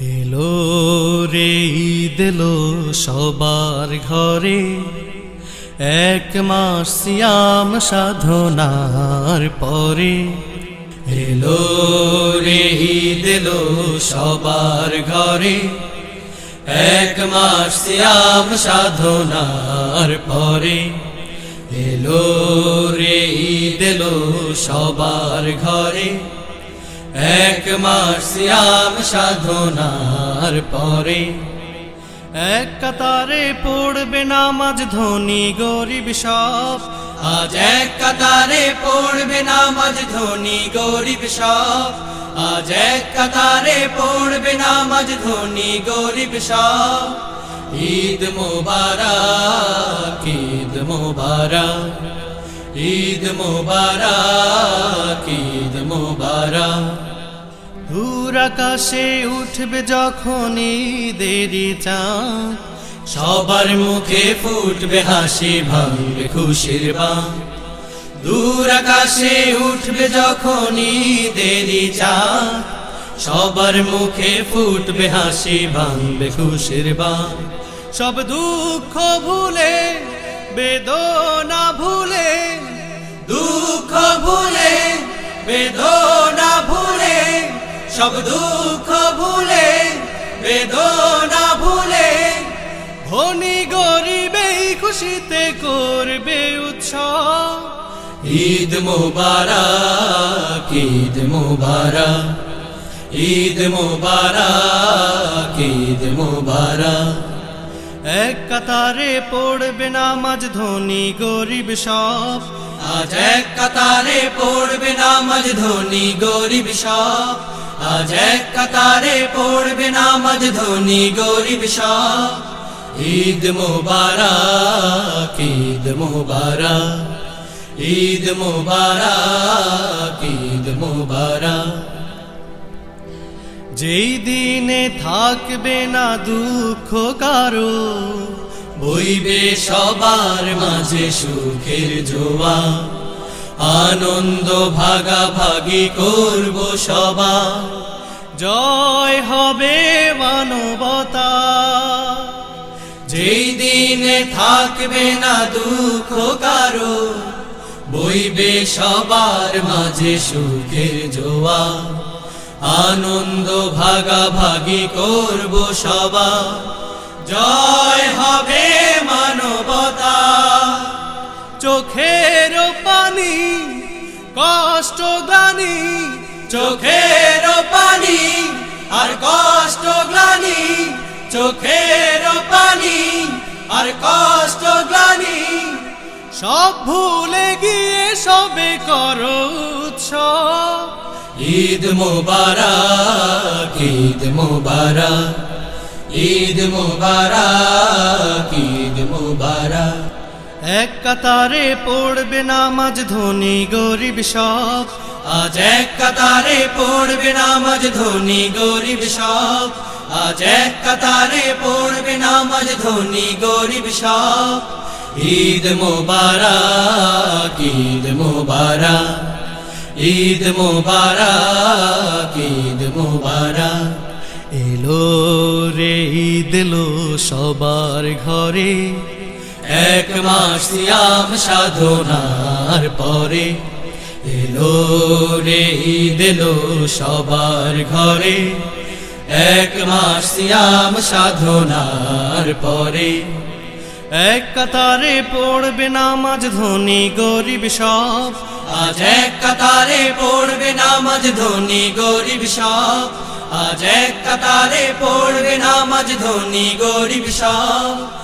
এলো রে দিলো সবার ঘরে। এক মাস সাধনার পরে। এলো রে দিলো সবার ঘরে। এক মাস সাধনার পরে। এলো রে দিলো সবার ঘরে। এক মাস সিয়াম সাধনার পরে এক কাতারে পড়বে নামাজ ধনী গরিব সব। আজ এক কাতারে পড়বে নামাজ ধনী গরিব সব। আজ এক কাতারে পড়বে নামাজ ধনী গরিব সব। ঈদ মোবারক ঈদ মোবারক ঈদ মোবারক। আকাশে উঠবে যখন দেরি চাঁদ। সবার মুখে ফুটবে হাসি, ভাঙবে খুশির বাঁ দূর আকাশে উঠবে যখন দেরি চাঁদ। সবার মুখে ফুটবে হাসি, ভাঙবে খুশির বাঁ সব দুঃখ ভুলে, বেদনা ভুলে, দুঃখ ভুলে, বেদনা সব দুঃখ ভুলে, বেদনা ভুলে, ধনী গরিবে খুশিতে করবে উৎসব। ঈদ মোবারক ঈদ মোবারক ঈদ মোবারক ঈদ মোবারক। এক কাতারে পড়বে নামাজ ধনী গরিব সব। আজ এক কাতারে পড়বে নামাজ ধনী গরিব সব। আজ এক কাতারে পড়বে নামাজ ধনী গরিব সব। ঈদ মোবারক ঈদ মোবারক ঈদ মোবারক ঈদ মোবারক। যেই দিনে থাকবে না দুঃখ কারও, বইবে সবার মাঝে সুখের জোয়া আনন্দ ভাগাভাগি করব সবা জয় হবে মানবতা। যেই দিনে থাকবে না দুঃখ কারও, বইবে সবার মাঝে সুখের জোয়া আনন্দ ভাগাভাগি করব সবা জয় হবে মানবতা। চোখের পানি কষ্ট গানি চোখের পানি, আর কষ্ট গ্লানি, চোখের পানি, আর কষ্ট গ্লানি। সব ভুলে গিয়ে সবে করো ঈদ মোবারক ঈদ মোবারক ঈদ মোবারক ঈদ মোবারক। এক কাতারে পড়বে নামাজ ধনী গরিব সব। আজ এক কাতারে পড়বে নামাজ ধনী গরিব সব। আজ এক কাতারে পড়বে নামাজ ধনী গরিব সব। ঈদ মোবারক ঈদ মোবারক ঈদ মোবারক ঈদ মোবারক। এলো রে, ঈদ এলো সবার ঘরে। এক মাস সিয়াম সাধনার পরে এলো রে ঈদ এলো সবার ঘরে। এক মাস সিয়াম সাধনার পরে এক কাতারে পড়বে নামাজ ধনী গরিব সব। আজ এক কাতারে পড়বে নামাজ ধনী গরিব সব। আজ এক কাতারে পড়বে নামাজ ধনী গরিব সব।